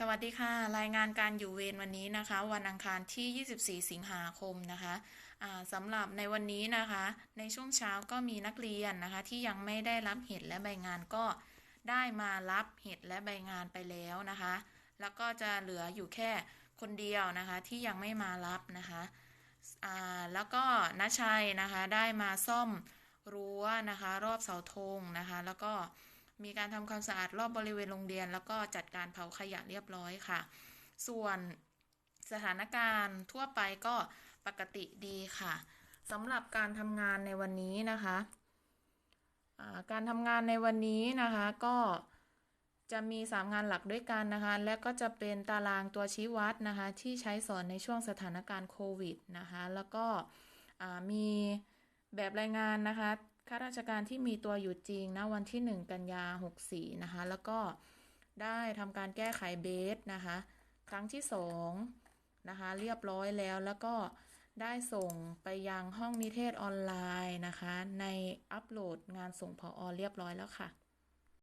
สวัสดีค่ะ รายงานการอยู่เวรวันนี้นะคะ วันอังคารที่ 24 สิงหาคมนะคะสำหรับในวันนี้นะคะ ในช่วงเช้าก็มีนักเรียนนะคะ ที่ยังไม่ได้รับเห็ดและใบงานก็ได้มารับเห็ดและใบงานไปแล้วนะคะ แล้วก็จะเหลืออยู่แค่คนเดียวนะคะที่ยังไม่มารับนะคะแล้วก็นชัยนะคะได้มาซ่อมรั้วนะคะ รอบเสาธงนะคะ แล้วก็ มีการทำความสะอาดรอบบริเวณโรงเรียน แล้วก็จัดการเผาขยะเรียบร้อยค่ะ ส่วนสถานการณ์ทั่วไปก็ปกติดีค่ะสำหรับการทำงานในวันนี้นะคะการทำงานในวันนี้นะคะก็จะมี 3 งานหลักด้วยกันนะคะ และก็จะเป็นตารางตัวชี้วัดนะคะ ที่ใช้สอนในช่วงสถานการณ์โควิดนะคะ แล้วก็มีแบบรายงานนะคะ ข้าราชการที่มีตัวอยู่จริงนะวันที่ 1 กันยา64นะคะ แล้วก็ได้ทำการแก้ไขเบสนะคะ ครั้งที่2นะคะ เรียบร้อยแล้วแล้วก็ได้ส่งไปยังห้องนิเทศออนไลน์นะคะ ในอัปโหลดงานส่งพออเรียบร้อยแล้วค่ะ